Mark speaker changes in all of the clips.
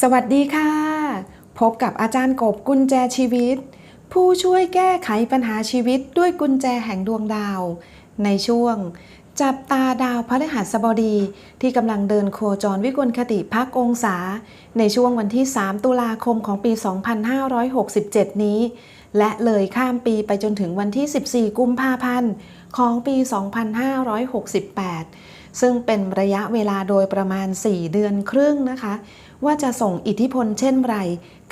Speaker 1: สวัสดีค่ะ พบกับอาจารย์กบกุญแจชีวิต ผู้ช่วยแก้ไขปัญหาชีวิตด้วยกุญแจแห่งดวงดาว ในช่วง จับตาดาวพฤหัสบดีที่กำลังเดินโคจรวิกลคติพักองศา ในช่วงวันที่ 3 ตุลาคมของปี 2567 นี้ และเลยข้ามปีไปจนถึงวันที่ 14 กุมภาพันธ์ของปี 2568 ซึ่งเป็นระยะเวลาโดยประมาณ 4 เดือนครึ่งนะคะ ว่าจะส่งอิทธิพลเช่นไร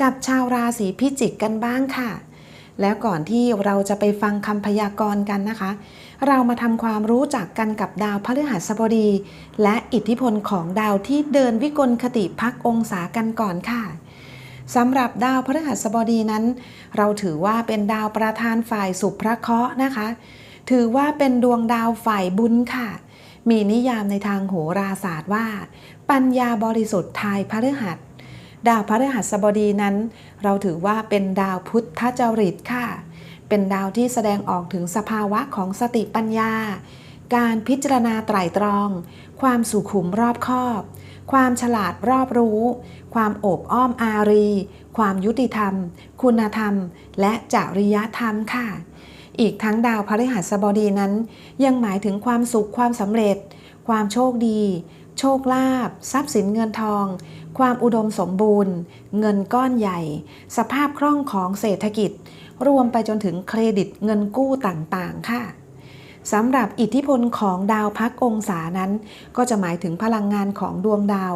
Speaker 1: กับชาวราศีพิจิกกันบ้างค่ะ แล้วก่อนที่เราจะไปฟังคำพยากรณ์กันนะคะ เรามาทำความรู้จักกันกับดาวพฤหัสบดี และอิทธิพลของดาวที่เดินวิกลคติพักองศากันก่อนค่ะสำหรับดาวพฤหัสบดีนั้น เราถือว่าเป็นดาวประธานฝ่ายสุภเคราะห์นะคะ ถือว่าเป็นดวงดาวฝ่ายบุญค่ะ มีนิยามในทางโหราศาสตร์ว่า ปัญญาบริสุทธิ์ทายพฤหัส ดาวพฤหัสบดีนั้น เราถือว่าเป็นดาวพุทธจริตค่ะ เป็นดาวที่แสดงออกถึงสภาวะของสติปัญญา การพิจารณาไตร่ตรอง ความสุขุมรอบคอบ ความฉลาดรอบรู้ ความโอบอ้อมอารี ความยุติธรรม คุณธรรม และจริยธรรมค่ะอีกทั้งดาวพฤหัสบดีนั้น ยังหมายถึงความสุขความสำเร็จ ความโชคดี โชคลาภทรัพย์สินเงินทอง ความอุดมสมบูรณ์ เงินก้อนใหญ่ สภาพคล่องของเศรษฐกิจ รวมไปจนถึงเครดิตเงินกู้ต่างๆ ค่ะสำหรับอิทธิพลของดาวพักองศานั้น ก็จะหมายถึงพลังงานของดวงดาว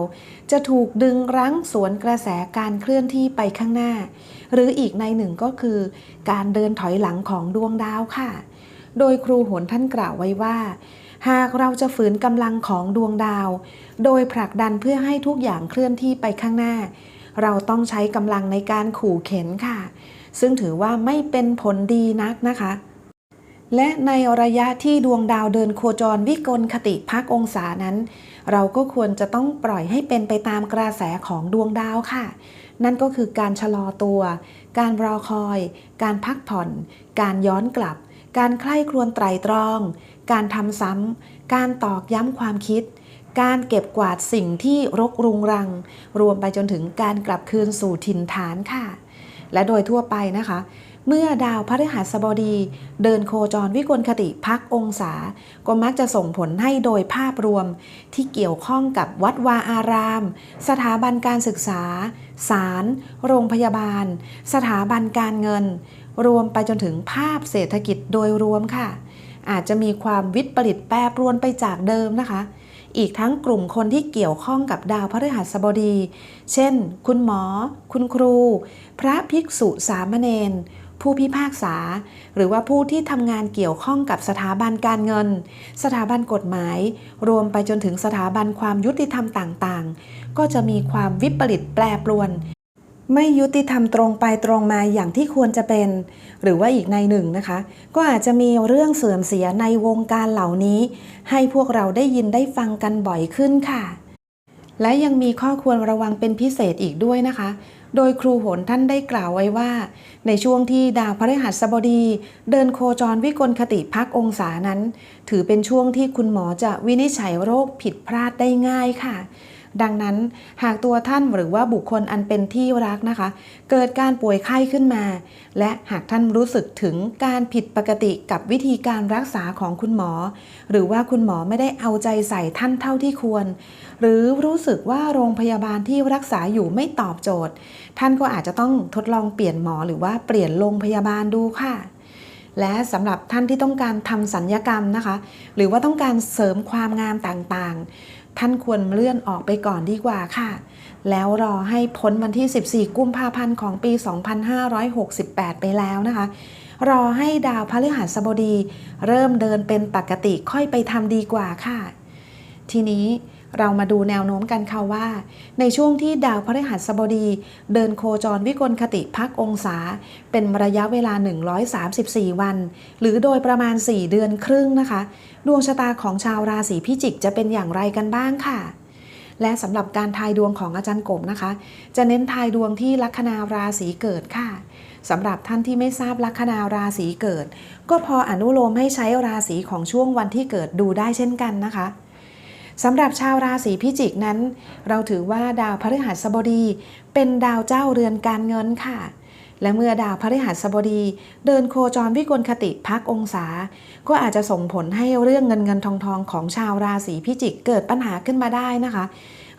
Speaker 1: จะถูกดึงรั้งสวนกระแสการเคลื่อนที่ไปข้างหน้า หรืออีกในหนึ่งก็คือ การเดินถอยหลังของดวงดาวค่ะ โดยครูโหนท่านกล่าวไว้ว่า หากเราจะฝืนกำลังของดวงดาว โดยผลักดันเพื่อให้ทุกอย่างเคลื่อนที่ไปข้างหน้า เราต้องใช้กำลังในการขู่เข็นค่ะ ซึ่งถือว่าไม่เป็นผลดีนักนะคะ และในระยะที่ดวงดาวเดินโคจรวิกลคติพักองศานั้น เราก็ควรจะต้องปล่อยให้เป็นไปตามกระแสของดวงดาวค่ะ นั่นก็คือการชะลอตัว การรอคอย การพักผ่อน การย้อนกลับ การใคร่ครวญไตรตรอง การทำซ้ำ การตอกย้ำความคิด การเก็บกวาดสิ่งที่รกรุงรัง รวมไปจนถึงการกลับคืนสู่ถิ่นฐานค่ะ และโดยทั่วไปนะคะ เมื่อดาวพฤหัสบดี เดินโคจรวิกลคติพักองศา ก็มักจะส่งผลให้โดยภาพรวมที่เกี่ยวข้องกับวัดวาอาราม สถาบันการศึกษา ศาล โรงพยาบาล สถาบันการเงิน รวมไปจนถึงภาพเศรษฐกิจโดยรวมค่ะ อาจจะมีความวิปริตแปรปรวนไปจากเดิมนะคะ อีกทั้งกลุ่มคนที่เกี่ยวข้องกับดาวพฤหัสบดี เช่น คุณหมอ คุณครู พระภิกษุสามเณรผู้พิพากษา หรือว่าผู้ที่ทำงานเกี่ยวข้องกับสถาบันการเงิน สถาบันกฎหมาย รวมไปจนถึงสถาบันความยุติธรรมต่างๆ ก็จะมีความวิปริตแปรปรวน ไม่ยุติธรรมตรงไปตรงมาอย่างที่ควรจะเป็น หรือว่าอีกในหนึ่งนะคะ ก็อาจจะมีเรื่องเสื่อมเสียในวงการเหล่านี้ ให้พวกเราได้ยินได้ฟังกันบ่อยขึ้นค่ะ และยังมีข้อควรระวังเป็นพิเศษอีกด้วยนะคะ โดยครูโหนท่านได้กล่าวไว้ว่า ในช่วงที่ดาวพฤหัสบดี เดินโคจรวิกลคติพักองศานั้น ถือเป็นช่วงที่คุณหมอจะวินิจฉัยโรคผิดพลาดได้ง่ายค่ะ ดังนั้นหากตัวท่านหรือว่าบุคคลอันเป็นที่รักนะคะ เกิดการป่วยไข้ขึ้นมา และหากท่านรู้สึกถึงการผิดปกติกับวิธีการรักษาของคุณหมอ หรือว่าคุณหมอไม่ได้เอาใจใส่ท่านเท่าที่ควร หรือรู้สึกว่าโรงพยาบาลที่รักษาอยู่ไม่ตอบโจทย์ ท่านก็อาจจะต้องทดลองเปลี่ยนหมอหรือว่าเปลี่ยนโรงพยาบาลดูค่ะและสำหรับท่านที่ต้องการทำสัญญกรรมนะคะ หรือว่าต้องการเสริมความงามต่างๆ ท่านควรเลื่อนออกไปก่อนดีกว่าค่ะ แล้วรอให้พ้นวันที่ 14 กุมภาพันธ์ของปี 2568 ไปแล้วนะคะ รอให้ดาวพฤหัสบดี เริ่มเดินเป็นปกติค่อยไปทำดีกว่าค่ะ ทีนี้ เรามาดูแนวโน้มกันค่ะว่า ในช่วงที่ดาวพฤหัสบดี เดินโคจรวิกลคติพักองศา เป็นระยะเวลา 134 วัน หรือโดยประมาณ 4 เดือนครึ่งนะคะ ดวงชะตาของชาวราศีพิจิกจะเป็นอย่างไรกันบ้างค่ะ และสำหรับการทายดวงของอาจารย์กบนะคะ จะเน้นทายดวงที่ลัคนาราศีเกิดค่ะสำหรับท่านที่ไม่ทราบลัคนาราศีเกิด ก็พออนุโลมให้ใช้ราศีของช่วงวันที่เกิดดูได้เช่นกันนะคะ สำหรับชาวราศีพิจิกนั้น เราถือว่าดาวพฤหัสบดี เป็นดาวเจ้าเรือนการเงินค่ะ และเมื่อดาวพฤหัสบดี เดินโคจรวิกลคติพักองศา ก็อาจจะส่งผลให้เรื่องเงินเงินทองทองของชาวราศีพิจิกเกิดปัญหาขึ้นมาได้นะคะ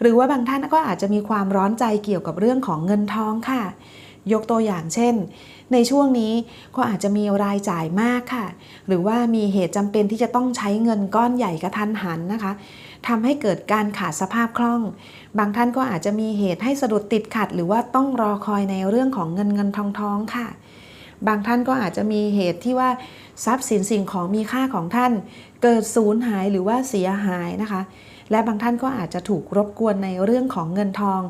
Speaker 1: หรือว่าบางท่านก็อาจจะมีความร้อนใจเกี่ยวกับเรื่องของเงินทองค่ะ ยกตัวอย่างเช่นในช่วงนี้ก็อาจจะมีรายจ่ายมากค่ะ หรือว่ามีเหตุจำเป็นที่จะต้องใช้เงินก้อนใหญ่กระทันหันนะคะ ทำให้เกิดการขาดสภาพคล่อง บางท่านก็อาจจะมีเหตุให้สะดุดติดขัด หรือว่าต้องรอคอยในเรื่องของเงินเงินทองทองค่ะ บางท่านก็อาจจะมีเหตุที่ว่าทรัพย์สินสิ่งของมีค่าของท่าน เกิดสูญหายหรือว่าเสียหายนะคะ และบางท่านก็อาจจะถูกรบกวนในเรื่องของเงินทอง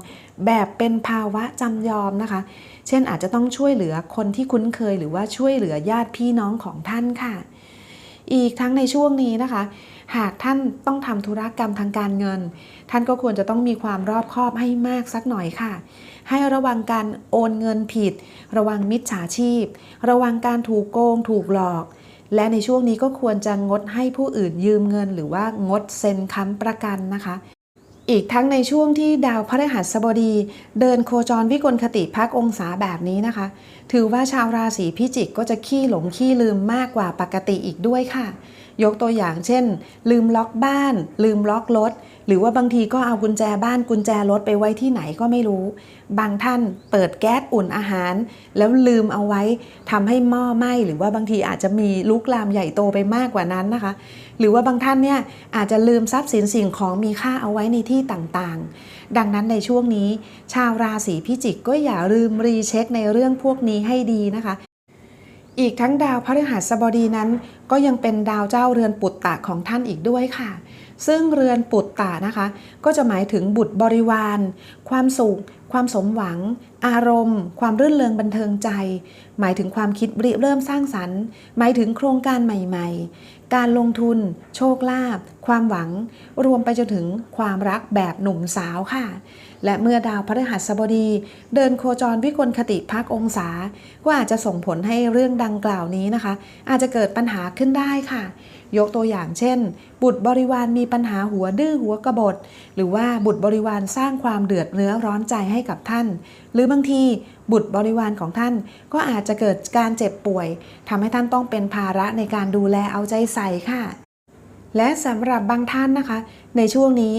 Speaker 1: แบบเป็นภาวะจำยอมนะคะ เช่นอาจจะต้องช่วยเหลือคนที่คุ้นเคย หรือว่าช่วยเหลือญาติพี่น้องของท่านค่ะ อีกทั้งในช่วงนี้นะคะ หากท่านต้องทำธุรกรรมทางการเงิน ท่านก็ควรจะต้องมีความรอบคอบให้มากสักหน่อยค่ะ ให้ระวังการโอนเงินผิด ระวังมิจฉาชีพ ระวังการถูกโกงถูกหลอก และในช่วงนี้ก็ควรจะงดให้ผู้อื่นยืมเงิน หรือว่างดเซ็นค้ำประกันนะคะอีกทั้งในช่วงที่ดาวพฤหัสบดี เดินโคจรวิกลคติพักองศาแบบนี้นะคะ ถือว่าชาวราศีพิจิกก็จะขี้หลงขี้ลืมมากกว่าปกติอีกด้วยค่ะ ยกตัวอย่างเช่น ลืมล็อกบ้าน ลืมล็อกรถ หรือว่าบางทีก็เอากุญแจบ้านกุญแจรถไปไว้ที่ไหนก็ไม่รู้ บางท่านเปิดแก๊สอุ่นอาหาร แล้วลืมเอาไว้ทำให้หม้อไหม้หรือว่าบางทีอาจจะมีลุกลามใหญ่โตไปมากกว่านั้นนะคะ หรือว่าบางท่านเนี่ยอาจจะลืมทรัพย์สินสิ่งของมีค่าเอาไว้ในที่ต่างๆ ดังนั้นในช่วงนี้ ชาวราศีพิจิกก็อย่าลืมรีเช็คในเรื่องพวกนี้ให้ดีนะคะ อีกทั้งดาวพฤหัสบดีนั้น ก็ยังเป็นดาวเจ้าเรือนปุตตะของท่านอีกด้วยค่ะ ซึ่งเรือนปุตตะนะคะ ก็จะหมายถึงบุตรบริวาร ความสุข ความสมหวัง อารมณ์ ความรื่นเริงบันเทิงใจ หมายถึงความคิดริเริ่มสร้างสรรค์ หมายถึงโครงการใหม่ ๆ การลงทุน โชคลาภความหวัง รวมไปจนถึงความรักแบบหนุ่มสาวค่ะ และเมื่อดาวพฤหัสบดี เดินโคจรวิกลคติพักองศา ก็อาจจะส่งผลให้เรื่องดังกล่าวนี้นะคะ อาจจะเกิดปัญหาขึ้นได้ค่ะ ยกตัวอย่างเช่น บุตรบริวารมีปัญหาหัวดื้อหัวกระบฏหรือว่าบุตรบริวารสร้างความเดือดเนื้อร้อนใจให้กับท่าน หรือบางทีบุตรบริวารของท่าน ก็อาจจะเกิดการเจ็บป่วยทำให้ท่านต้องเป็นภาระในการดูแลเอาใจใส่ค่ะ และสำหรับบางท่านนะคะ ในช่วงนี้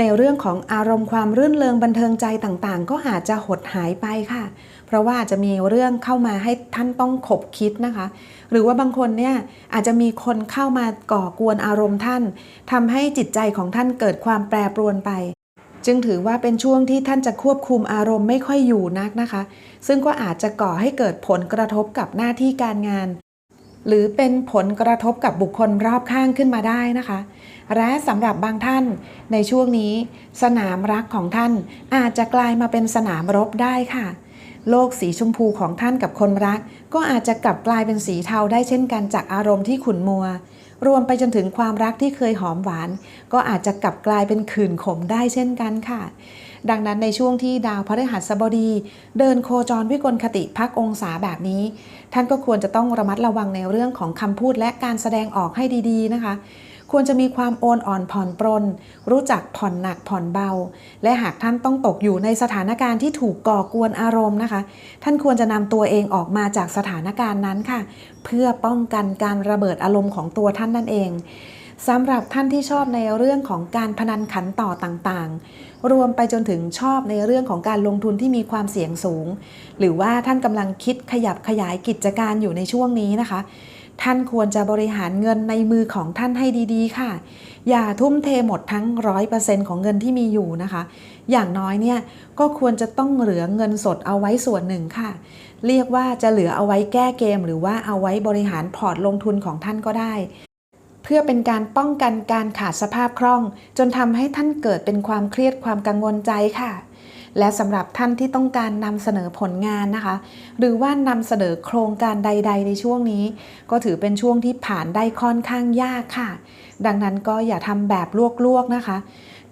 Speaker 1: ในเรื่องของอารมณ์ความรื่นเริงบันเทิงใจต่างๆ ก็อาจจะหดหายไปค่ะ เพราะว่าจะมีเรื่องเข้ามาให้ท่านต้องขบคิดนะคะ หรือว่าบางคนเนี่ยอาจจะมีคนเข้ามาก่อกวนอารมณ์ท่านทำให้จิตใจของท่านเกิดความแปรปรวนไปจึงถือว่าเป็นช่วงที่ท่านจะควบคุมอารมณ์ไม่ค่อยอยู่นักนะคะ ซึ่งก็อาจจะก่อให้เกิดผลกระทบกับหน้าที่การงาน หรือเป็นผลกระทบกับบุคคลรอบข้างขึ้นมาได้นะคะ และสำหรับบางท่านในช่วงนี้ สนามรักของท่านอาจจะกลายมาเป็นสนามรบได้ค่ะ โลกสีชมพูของท่านกับคนรัก ก็อาจจะกลับกลายเป็นสีเทาได้เช่นกันจากอารมณ์ที่ขุ่นมัว รวมไปจนถึงความรักที่เคยหอมหวาน ก็อาจจะกลับกลายเป็นขื่นขมได้เช่นกันค่ะดังนั้นในช่วงที่ดาวพฤหัสบดี เดินโคจรวิกลคติพักองศาแบบนี้ ท่านก็ควรจะต้องระมัดระวังในเรื่องของคำพูดและการแสดงออกให้ดี ๆ นะคะ ควรจะมีความโอนอ่อนผ่อนปรน รู้จักผ่อนหนักผ่อนเบา และหากท่านต้องตกอยู่ในสถานการณ์ที่ถูกก่อกวนอารมณ์นะคะ ท่านควรจะนำตัวเองออกมาจากสถานการณ์นั้นค่ะ เพื่อป้องกันการระเบิดอารมณ์ของตัวท่านนั่นเองสำหรับท่านที่ชอบในเรื่องของการพนันขันต่อต่างๆ รวมไปจนถึงชอบในเรื่องของการลงทุนที่มีความเสี่ยงสูง หรือว่าท่านกำลังคิดขยับขยายกิจการอยู่ในช่วงนี้นะคะ ท่านควรจะบริหารเงินในมือของท่านให้ดีๆ ค่ะ อย่าทุ่มเทหมดทั้งร้อยเปอร์เซ็นต์ของเงินที่มีอยู่นะคะ อย่างน้อยเนี่ยก็ควรจะต้องเหลือเงินสดเอาไว้ส่วนหนึ่งค่ะ เรียกว่าจะเหลือเอาไว้แก้เกม หรือว่าเอาไว้บริหารพอร์ตลงทุนของท่านก็ได้ เพื่อเป็นการป้องกันการขาดสภาพคล่อง จนทำให้ท่านเกิดเป็นความเครียดความกังวลใจค่ะ และสำหรับท่านที่ต้องการนำเสนอผลงานนะคะ หรือว่านำเสนอโครงการใด ๆ ในช่วงนี้ ก็ถือเป็นช่วงที่ผ่านได้ค่อนข้างยากค่ะ ดังนั้นก็อย่าทำแบบลวกๆนะคะ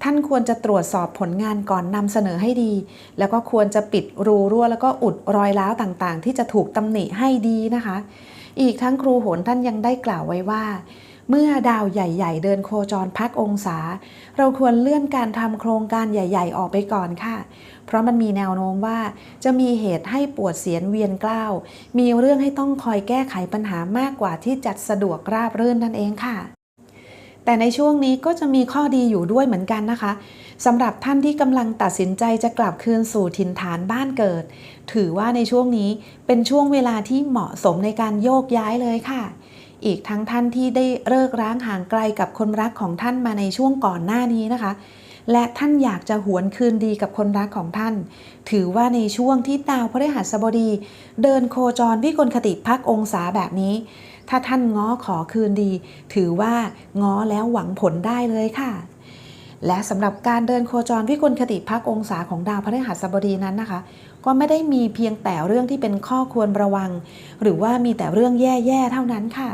Speaker 1: ท่านควรจะตรวจสอบผลงานก่อนนำเสนอให้ดี แล้วก็ควรจะปิดรูรั่ว แล้วก็อุดรอยร้าวต่างๆ ที่จะถูกตำหนิให้ดีนะคะ อีกทั้งครูโหนท่านยังได้กล่าวไว้ว่า เมื่อดาวใหญ่ ๆ เดินโคจรพักองศา เราควรเลื่อนการทำโครงการใหญ่ ๆ ออกไปก่อนค่ะ เพราะมันมีแนวโน้มว่าจะมีเหตุให้ปวดเสียนเวียนกล้าว มีเรื่องให้ต้องคอยแก้ไขปัญหามากกว่าที่จัดสะดวกราบรื่นนั่นเองค่ะ แต่ในช่วงนี้ก็จะมีข้อดีอยู่ด้วยเหมือนกันนะคะสำหรับท่านที่กำลังตัดสินใจจะกลับคืนสู่ถิ่นฐานบ้านเกิด ถือว่าในช่วงนี้เป็นช่วงเวลาที่เหมาะสมในการโยกย้ายเลยค่ะ อีกทั้งท่านที่ได้เลิกร้างห่างไกลกับคนรักของท่านมาในช่วงก่อนหน้านี้นะคะ และท่านอยากจะหวนคืนดีกับคนรักของท่าน ถือว่าในช่วงที่ดาวพฤหัสบดี เดินโคจรวิกลคติพักองศาแบบนี้ ถ้าท่านง้อขอคืนดี ถือว่าง้อแล้วหวังผลได้เลยค่ะและสำหรับการเดินโคจรวิกลคติพักองศาของดาวพฤหัสบดีนั้นนะคะ ก็ไม่ได้มีเพียงแต่เรื่องที่เป็นข้อควรระวัง หรือว่ามีแต่เรื่องแย่ๆเท่านั้นค่ะ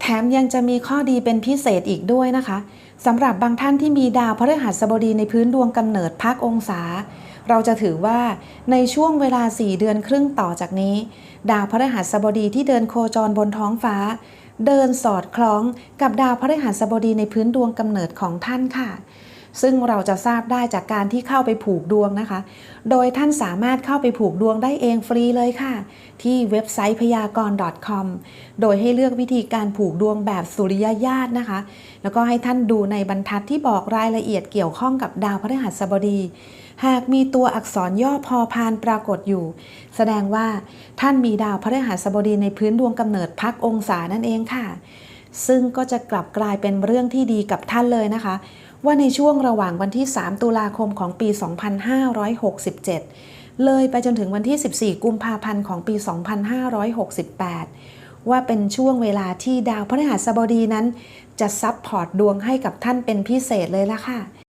Speaker 1: แถมยังจะมีข้อดีเป็นพิเศษอีกด้วยนะคะสำหรับบางท่านที่มีดาวพฤหัสบดีในพื้นดวงกำเนิดพักองศา เราจะถือว่าในช่วงเวลา 4 เดือนครึ่งต่อจากนี้ ดาวพฤหัสบดีที่เดินโคจรบนท้องฟ้า เดินสอดคล้องกับดาวพฤหัสบดีในพื้นดวงกำเนิดของท่านค่ะ ซึ่งเราจะทราบได้จากการที่เข้าไปผูกดวงนะคะ โดยท่านสามารถเข้าไปผูกดวงได้เองฟรีเลยค่ะ ที่เว็บไซต์พยากรณ์ .com โดยให้เลือกวิธีการผูกดวงแบบสุริยญาตนะคะ แล้วก็ให้ท่านดูในบรรทัดที่บอกรายละเอียดเกี่ยวข้องกับดาวพฤหัสบดี หากมีตัวอักษรย่อพอพานปรากฏอยู่ แสดงว่าท่านมีดาวพฤหัสบดีในพื้นดวงกำเนิดพักองศานั่นเองค่ะซึ่งก็จะกลับกลายเป็นเรื่องที่ดีกับท่านเลยนะคะ ว่าในช่วงระหว่างวันที่ 3 ตุลาคมของปี 2567 เลยไปจนถึงวันที่ 14 กุมภาพันธ์ของปี 2568 ว่าเป็นช่วงเวลาที่ดาวพฤหัสบดีนั้น จะซับพอร์ตดวงให้กับท่านเป็นพิเศษเลยละค่ะ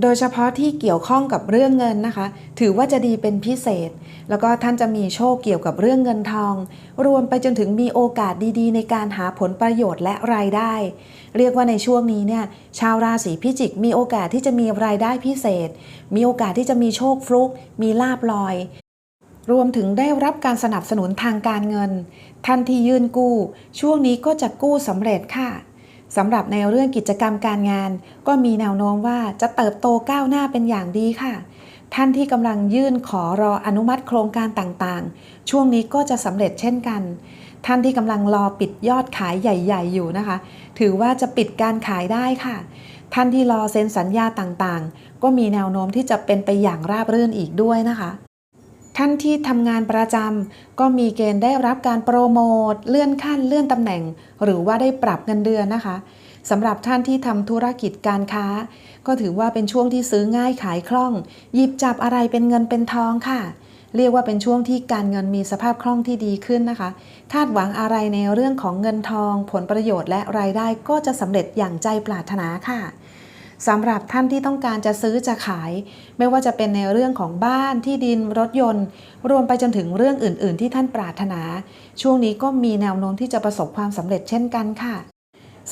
Speaker 1: โดยเฉพาะที่เกี่ยวข้องกับเรื่องเงินนะคะ ถือว่าจะดีเป็นพิเศษ แล้วก็ท่านจะมีโชคเกี่ยวกับเรื่องเงินทอง รวมไปจนถึงมีโอกาสดีๆ ในการหาผลประโยชน์และรายได้ เรียกว่าในช่วงนี้เนี่ยชาวราศีพิจิกมีโอกาสที่จะมีรายได้พิเศษ มีโอกาสที่จะมีโชคฟลุก มีลาบลอย รวมถึงได้รับการสนับสนุนทางการเงิน ท่านที่ยื่นกู้ ช่วงนี้ก็จะกู้สำเร็จค่ะ สำหรับในเรื่องกิจกรรมการงาน ก็มีแนวโน้มว่าจะเติบโตก้าวหน้าเป็นอย่างดีค่ะ ท่านที่กำลังยื่นขอรออนุมัติโครงการต่างๆ ช่วงนี้ก็จะสำเร็จเช่นกัน ท่านที่กำลังรอปิดยอดขายใหญ่ ๆ อยู่นะคะ ถือว่าจะปิดการขายได้ค่ะ ท่านที่รอเซ็นสัญญาต่างๆ ก็มีแนวโน้มที่จะเป็นไปอย่างราบรื่นอีกด้วยนะคะ ท่านที่ทำงานประจำก็มีเกณฑ์ได้รับการโปรโมทเลื่อนขั้นเลื่อนตำแหน่ง หรือว่าได้ปรับเงินเดือนนะคะสำหรับท่านที่ทำธุรกิจการค้า ก็ถือว่าเป็นช่วงที่ซื้อง่ายขายคล่อง หยิบจับอะไรเป็นเงินเป็นทองค่ะ เรียกว่าเป็นช่วงที่การเงินมีสภาพคล่องที่ดีขึ้นนะคะ คาดหวังอะไรในเรื่องของเงินทอง ผลประโยชน์และรายได้ก็จะสำเร็จอย่างใจปรารถนาค่ะ สำหรับท่านที่ต้องการจะซื้อจะขาย ไม่ว่าจะเป็นในเรื่องของบ้านที่ดินรถยนต์ รวมไปจนถึงเรื่องอื่น ๆ ที่ท่านปรารถนา ช่วงนี้ก็มีแนวโน้มที่จะประสบความสำเร็จเช่นกันค่ะ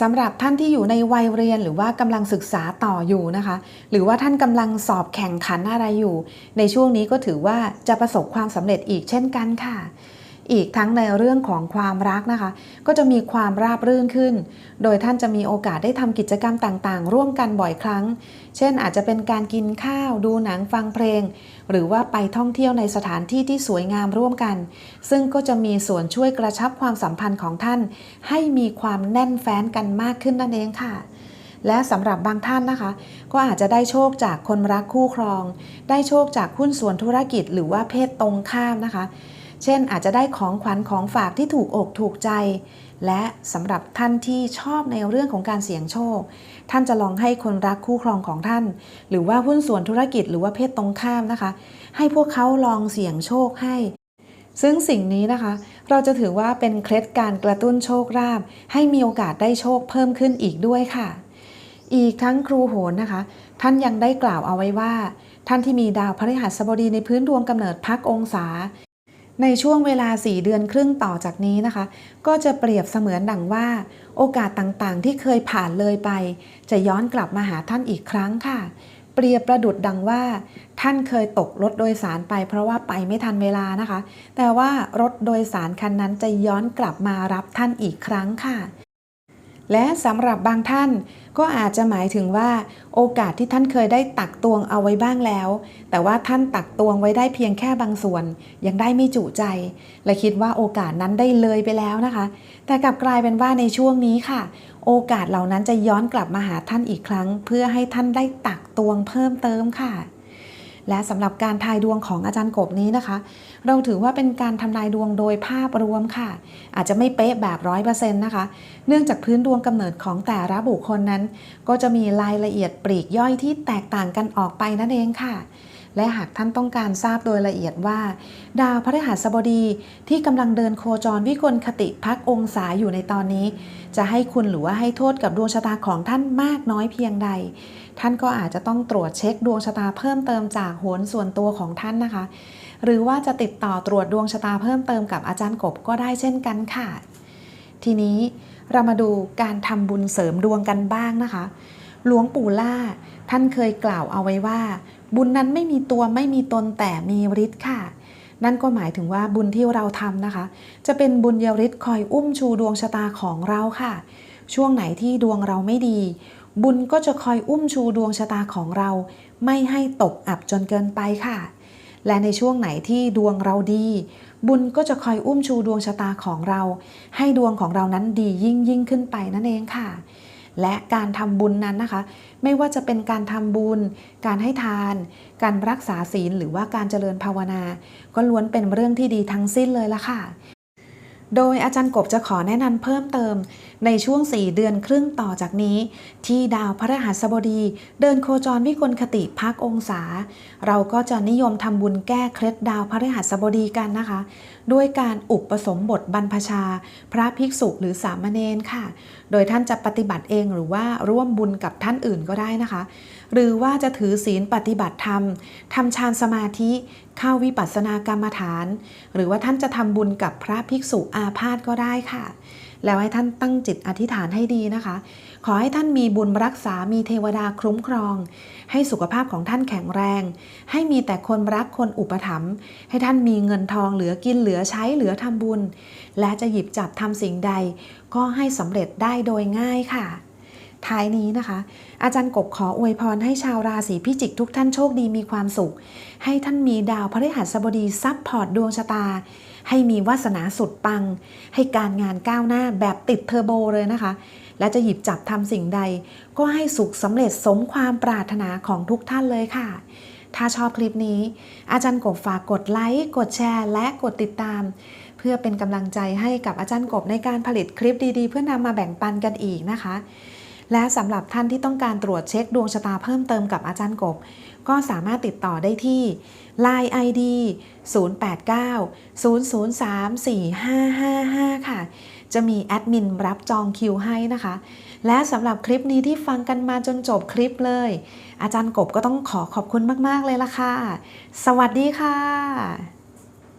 Speaker 1: สำหรับท่านที่อยู่ในวัยเรียนหรือว่ากำลังศึกษาต่ออยู่นะคะ หรือว่าท่านกำลังสอบแข่งขันอะไรอยู่ ในช่วงนี้ก็ถือว่าจะประสบความสำเร็จอีกเช่นกันค่ะ อีกทั้งในเรื่องของความรักนะคะ ก็จะมีความราบรื่นขึ้น โดยท่านจะมีโอกาสได้ทำกิจกรรมต่างๆ ร่วมกันบ่อยครั้ง เช่น อาจจะเป็นการกินข้าว ดูหนังฟังเพลง หรือว่าไปท่องเที่ยวในสถานที่ที่สวยงามร่วมกัน ซึ่งก็จะมีส่วนช่วยกระชับความสัมพันธ์ของท่าน ให้มีความแน่นแฟ้นกันมากขึ้นนั่นเองค่ะและสำหรับบางท่านนะคะ ก็อาจจะได้โชคจากคนรักคู่ครอง ได้โชคจากหุ้นส่วนธุรกิจหรือว่าเพศตรงข้ามนะคะ เช่นอาจจะได้ของขวัญของฝากที่ถูกอกถูกใจ และสำหรับท่านที่ชอบในเรื่องของการเสี่ยงโชค ท่านจะลองให้คนรักคู่ครองของท่าน หรือว่าหุ้นส่วนธุรกิจหรือว่าเพศตรงข้ามนะคะ ให้พวกเขาลองเสี่ยงโชคให้ ซึ่งสิ่งนี้นะคะ เราจะถือว่าเป็นเคล็ดการกระตุ้นโชคลาภให้มีโอกาสได้โชคเพิ่มขึ้นอีกด้วยค่ะ อีกทั้งครูโหนนะคะ ท่านยังได้กล่าวเอาไว้ว่าท่านที่มีดาวพฤหัสบดีในพื้นดวงกำเนิดพักองศา ในช่วงเวลา 4 เดือนครึ่งต่อจากนี้นะคะ ก็จะเปรียบเสมือนดังว่า โอกาสต่างๆ ที่เคยผ่านเลยไป จะย้อนกลับมาหาท่านอีกครั้งค่ะ เปรียบประดุดดังว่า ท่านเคยตกรถโดยสารไป เพราะว่าไปไม่ทันเวลานะคะ แต่ว่ารถโดยสารคันนั้นจะย้อนกลับมารับท่านอีกครั้งค่ะ และสำหรับบางท่านก็อาจจะหมายถึงว่าโอกาสที่ท่านเคยได้ตักตวงเอาไว้บ้างแล้ว แต่ว่าท่านตักตวงไว้ได้เพียงแค่บางส่วน ยังได้ไม่จุใจ และคิดว่าโอกาสนั้นได้เลยไปแล้วนะคะ แต่กลับกลายเป็นว่าในช่วงนี้ค่ะ โอกาสเหล่านั้นจะย้อนกลับมาหาท่านอีกครั้ง เพื่อให้ท่านได้ตักตวงเพิ่มเติมค่ะ และสำหรับการทายดวงของอาจารย์กบนี้นะคะ เราถือว่าเป็นการทำนายดวงโดยภาพรวมค่ะ อาจจะไม่เป๊ะแบบร้อยเปอร์เซ็นต์นะคะ เนื่องจากพื้นดวงกำเนิดของแต่ละบุคคลนั้น ก็จะมีรายละเอียดปลีกย่อยที่แตกต่างกันออกไปนั่นเองค่ะและหากท่านต้องการทราบโดยละเอียดว่า ดาวพฤหัสบดีที่กำลังเดินโคจรวิกลคติพักองศาอยู่ในตอนนี้ จะให้คุณหรือว่าให้โทษกับดวงชะตาของท่านมากน้อยเพียงใด ท่านก็อาจจะต้องตรวจเช็คดวงชะตาเพิ่มเติมจากโหนส่วนตัวของท่านนะคะ หรือว่าจะติดต่อตรวจดวงชะตาเพิ่มเติมกับอาจารย์กบก็ได้เช่นกันค่ะ ทีนี้เรามาดูการทำบุญเสริมดวงกันบ้างนะคะ หลวงปู่ล่า ท่านเคยกล่าวเอาไว้ว่า บุญนั้นไม่มีตัวไม่มีตนแต่มีฤทธิ์ค่ะ นั่นก็หมายถึงว่าบุญที่เราทำนะคะ จะเป็นบุญยฤทธิ์คอยอุ้มชูดวงชะตาของเราค่ะ ช่วงไหนที่ดวงเราไม่ดี บุญก็จะคอยอุ้มชูดวงชะตาของเรา ไม่ให้ตกอับจนเกินไปค่ะ และในช่วงไหนที่ดวงเราดี บุญก็จะคอยอุ้มชูดวงชะตาของเรา ให้ดวงของเรานั้นดียิ่งยิ่งขึ้นไปนั่นเองค่ะ และการทำบุญนั้นนะคะ ไม่ว่าจะเป็นการทำบุญ การให้ทาน การรักษาศีลหรือว่าการเจริญภาวนา ก็ล้วนเป็นเรื่องที่ดีทั้งสิ้นเลยละค่ะ โดยอาจารย์กบจะขอแนะนำเพิ่มเติม ในช่วง 4 เดือนครึ่งต่อจากนี้ ที่ดาวพระหัสบดี เดินโคจรวิกลคติพักองศา เราก็จะนิยมทำบุญแก้เคล็ดดาวพระหัสบดีกันนะคะ ด้วยการอุปสมบทบรรพชา พระภิกษุหรือสามเณรค่ะ โดยท่านจะปฏิบัติเองหรือว่าร่วมบุญกับท่านอื่นก็ได้นะคะ หรือว่าจะถือศีลปฏิบัติธรรมทำฌานสมาธิ เข้าวิปัสสนากรรมฐาน หรือว่าท่านจะทำบุญกับพระภิกษุอาพาธก็ได้ค่ะ แล้วให้ท่านตั้งจิตอธิษฐานให้ดีนะคะ ขอให้ท่านมีบุญรักษามีเทวดาคุ้มครอง ให้สุขภาพของท่านแข็งแรง ให้มีแต่คนรักคนอุปถัมภ์ให้ท่านมีเงินทองเหลือกินเหลือใช้เหลือทำบุญ และจะหยิบจับทำสิ่งใด ก็ให้สำเร็จได้โดยง่ายค่ะ ท้ายนี้นะคะ อาจารย์กบขออวยพรให้ชาวราศีพิจิกทุกท่านโชคดีมีความสุข ให้ท่านมีดาวพฤหัสบดีซับพอร์ตดวงชะตา ให้มีวาสนาสุดปัง ให้การงานก้าวหน้าแบบติดเทอร์โบเลยนะคะ และจะหยิบจับทำสิ่งใด ก็ให้สุขสำเร็จสมความปรารถนาของทุกท่านเลยค่ะถ้าชอบคลิปนี้ อาจารย์กบฝากกดไลค์ กดแชร์ และกดติดตาม เพื่อเป็นกำลังใจให้กับอาจารย์กบในการผลิตคลิปดีๆ เพื่อนำมาแบ่งปันกันอีกนะคะ และสำหรับท่านที่ต้องการตรวจเช็คดวงชะตาเพิ่มเติมกับอาจารย์กบ ก็สามารถติดต่อได้ที่ Line ID 089 003 4555 ค่ะ จะมีแอดมินรับจองคิวให้นะคะ และสำหรับคลิปนี้ที่ฟังกันมาจนจบคลิปเลย อาจารย์กบก็ต้องขอขอบคุณมาก ๆ เลยล่ะค่ะ สวัสดีค่ะ